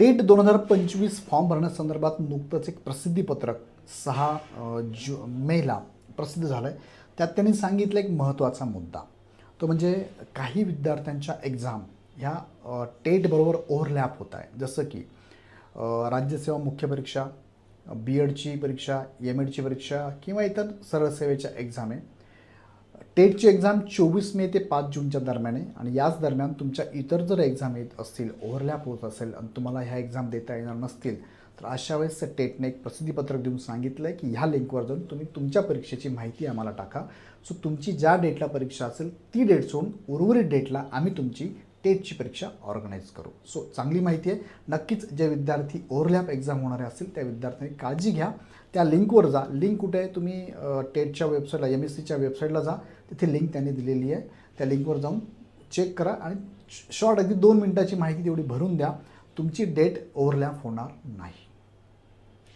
TET दोन हजार पंचवीस फॉर्म भरण्यासंदर्भात नुकतंच एक प्रसिद्धीपत्रक सहा जु मेला प्रसिद्ध झालं आहे त्यात त्यांनी सांगितलं एक महत्त्वाचा मुद्दा. तो म्हणजे काही विद्यार्थ्यांच्या एक्झाम ह्या टेटबरोबर ओव्हरलॅप होत आहे. जसं की राज्यसेवा मुख्य परीक्षा बी एडची परीक्षा एम एडची परीक्षा किंवा इतर सरळ सेवेच्या एक्झाम आहे. टेटची एक्झाम चोवीस मे ते पाच जूनच्या दरम्यान आहे. आणि याच दरम्यान तुमच्या इतर जर एक्झाम येत असतील ओव्हरलॅप होत असेल आणि तुम्हाला ह्या एक्झाम देता येणार नसतील तर अशा वेळेस टेटने एक प्रसिद्धीपत्रक देऊन सांगितलं आहे की ह्या लिंकवर जाऊन तुम्ही तुमच्या परीक्षेची माहिती आम्हाला टाका. सो तुमची ज्या डेटला परीक्षा असेल ती डेट सोडून उर्वरित डेटला आम्ही तुमची टेटची परीक्षा ऑर्गनाईज करू. सो चांगली माहिती आहे. नक्कीच जे विद्यार्थी ओव्हरलॅप एक्झाम होणारे असतील त्या विद्यार्थ्यांनी काळजी घ्या. त्या लिंकवर जा. लिंक कुठे आहे? तुम्ही टेटच्या वेबसाईटला एम एस सीच्या वेबसाईटला जा. तिथे लिंक त्यांनी दिलेली आहे. त्या लिंकवर जाऊन चेक करा आणि शॉर्ट अगदी दोन मिनटाची माहिती तेवढी भरून द्या. तुमची डेट ओव्हरलॅप होणार नाही.